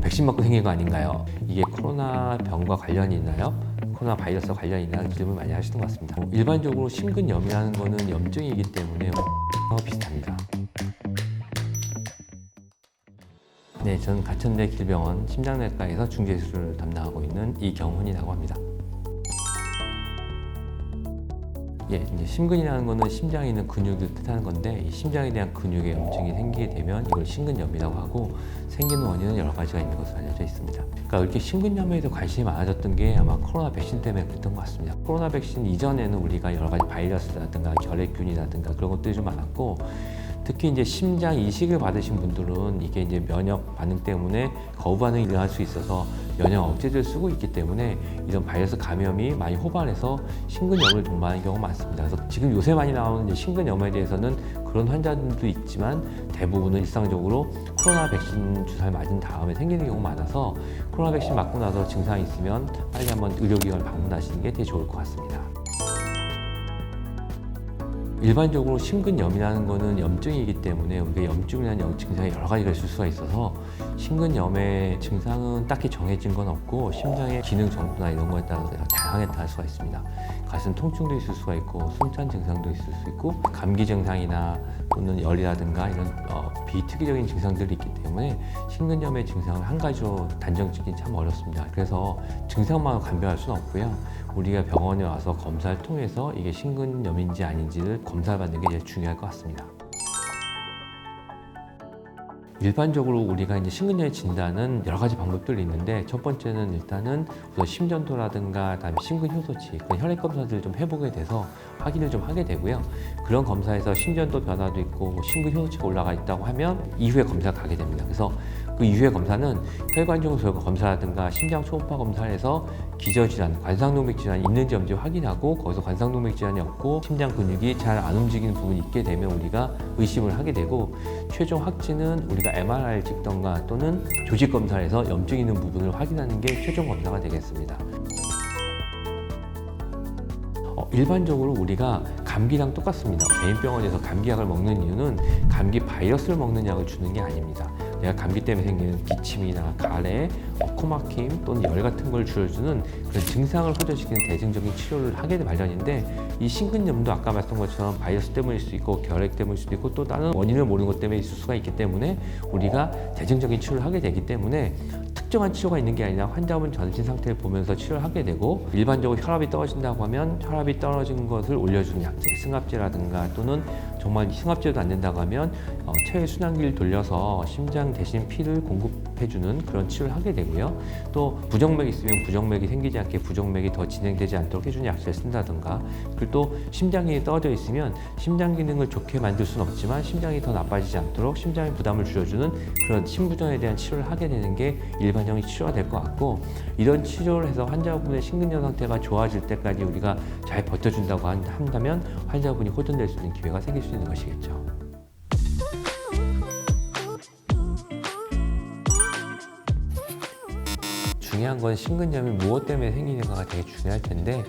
백신 맞고 생긴 거 아닌가요? 이게 코로나 병과 관련이 있나요? 코로나 바이러스와 관련이 있나요? 질문 많이 하시는 것 같습니다. 어, 일반적으로 심근염이라는 거는 염증이기 때문에 어, 비슷합니다. 네, 저는 가천대 길병원 심장내과에서 중재수술을 담당하고 있는 이경훈이라고 합니다. 예, 이제 심근이라는 거는 심장에 있는 근육을 뜻하는 건데 이 심장에 대한 근육에 염증이 생기게 되면 이걸 심근염이라고 하고 생기는 원인은 여러 가지가 있는 것으로 알려져 있습니다. 그러니까 이렇게 심근염에 대해 관심이 많아졌던 게 아마 코로나 백신 때문에 그랬던 것 같습니다. 코로나 백신 이전에는 우리가 여러 가지 바이러스라든가 결핵균이라든가 그런 것들이 좀 많았고 특히 이제 심장 이식을 받으신 분들은 이게 이제 면역 반응 때문에 거부 반응이 일어날 수 있어서 면역 억제제를 쓰고 있기 때문에 이런 바이러스 감염이 많이 호반해서 심근염을 동반하는 경우가 많습니다. 그래서 지금 요새 많이 나오는 심근염에 대해서는 그런 환자들도 있지만 대부분은 일상적으로 코로나 백신 주사를 맞은 다음에 생기는 경우가 많아서 코로나 백신 맞고 나서 증상이 있으면 빨리 한번 의료기관을 방문하시는 게 되게 좋을 것 같습니다. 일반적으로 심근염이라는 거는 염증이기 때문에 우리가 염증이라는 염 증상이 여러 가지가 있을 수가 있어서 심근염의 증상은 딱히 정해진 건 없고 심장의 기능 정도나 이런 거에 따라서 다양하게 다를 수가 있습니다. 가슴 통증도 있을 수가 있고 숨찬 증상도 있을 수 있고 감기 증상이나 또는 열이라든가 이런 어, 비특이적인 증상들이 있기 때문에 심근염의 증상을 한 가지로 단정짓기 참 어렵습니다. 그래서 증상만 간별할 수는 없고요. 우리가 병원에 와서 검사를 통해서 이게 심근염인지 아닌지를 검사를 받는 게 제일 중요할 것 같습니다. 일반적으로 우리가 이제 심근염의 진단은 여러 가지 방법들이 있는데 첫 번째는 일단은 우선 심전도라든가 다음에 심근 효소치 그런 혈액 검사들을 좀 해보게 돼서 확인을 좀 하게 되고요. 그런 검사에서 심전도 변화도 있고 뭐 심근 효소치가 올라가 있다고 하면 이후에 검사를 가게 됩니다. 그래서 그 이후의 검사는 혈관종 소형 검사라든가 심장 초음파 검사를 해서 기저질환, 관상동맥 질환이 있는지 없는지 확인하고 거기서 관상동맥 질환이 없고 심장 근육이 잘 안 움직이는 부분이 있게 되면 우리가 의심을 하게 되고 최종 확진은 우리가 MRI를 찍던가 또는 조직 검사를 해서 염증 있는 부분을 확인하는 게 최종 검사가 되겠습니다. 어, 일반적으로 우리가 감기랑 똑같습니다. 개인 병원에서 감기약을 먹는 이유는 감기 바이러스를 먹는 약을 주는 게 아닙니다. 내가 감기 때문에 생기는 기침이나 가래, 어, 코막힘 또는 열 같은 걸 줄여주는 그런 증상을 호전시키는 대증적인 치료를 하게 된 마련인데 이 심근염도 아까 말씀한 것처럼 바이러스 때문일 수도 있고 결핵 때문일 수도 있고 또 다른 원인을 모르는 것 때문에 있을 수가 있기 때문에 우리가 대증적인 치료를 하게 되기 때문에 특정한 치료가 있는 게 아니라 환자분 전신 상태를 보면서 치료를 하게 되고 일반적으로 혈압이 떨어진다고 하면 혈압이 떨어진 것을 올려주는 약제, 승합제라든가 또는 정말 승합제도 안 된다고 하면 어, 체외 순환기를 돌려서 심장 대신 피를 공급해주는 그런 치료를 하게 되고요. 또 부정맥이 있으면 부정맥이 생기지 않게 부정맥이 더 진행되지 않도록 해주는 약제를 쓴다든가 그리고 또 심장이 떨어져 있으면 심장 기능을 좋게 만들 수는 없지만 심장이 더 나빠지지 않도록 심장의 부담을 줄여주는 그런 심부전에 대한 치료를 하게 되는 게 일반적인 치료가 될 것 같고 이런 치료를 해서 환자분의 심근염 상태가 좋아질 때까지 우리가 잘 버텨준다고 한- 한다면 환자분이 호전될 수 있는 기회가 생길 수 있는 것이겠죠. 중요한 건 심근염이 무엇 때문에 생기는가가 되게 중요할 텐데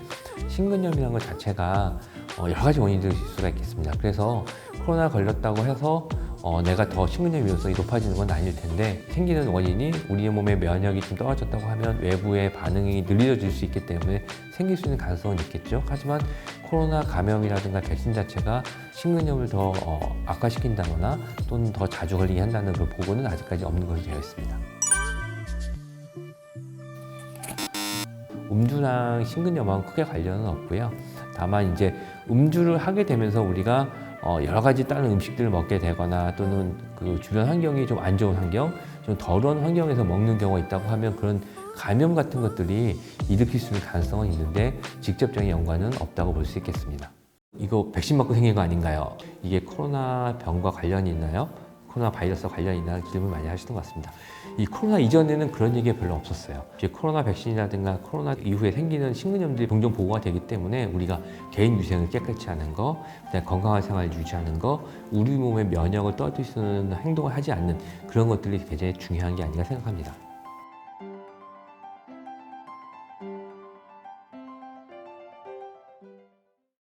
심근염이라는 것 자체가 어, 여러 가지 원인들이 있을 수가 있겠습니다. 그래서 코로나 걸렸다고 해서 어, 내가 더 심근염 위험성이 높아지는 건 아닐 텐데 생기는 원인이 우리의 몸의 면역이 좀 떨어졌다고 하면 외부의 반응이 느려질 수 있기 때문에 생길 수 있는 가능성은 있겠죠. 하지만 코로나 감염이라든가 백신 자체가 심근염을 더 어, 악화시킨다거나 또는 더 자주 걸리게 한다는 그 보고는 아직까지 없는 것으로 되어 있습니다. 음주랑 심근염하고 크게 관련은 없고요. 다만 이제 음주를 하게 되면서 우리가 어, 여러 가지 다른 음식들을 먹게 되거나 또는 그 주변 환경이 좀 안 좋은 환경, 좀 더러운 환경에서 먹는 경우가 있다고 하면 그런 감염 같은 것들이 일으킬 수 있는 가능성은 있는데 직접적인 연관은 없다고 볼 수 있겠습니다. 이거 백신 맞고 생긴 거 아닌가요? 이게 코로나 병과 관련이 있나요? 코로나 바이러스와 관련이 있나 질문 많이 하시는 것 같습니다. 이 코로나 이전에는 그런 얘기가 별로 없었어요. 이제 코로나 백신이라든가 코로나 이후에 생기는 심근염들이 종종 보고가 되기 때문에 우리가 개인 위생을 깨끗이 하는 거, 건강한 생활을 유지하는 거, 우리 몸의 면역을 있는 행동을 하지 않는 그런 것들이 굉장히 중요한 게 아닌가 생각합니다.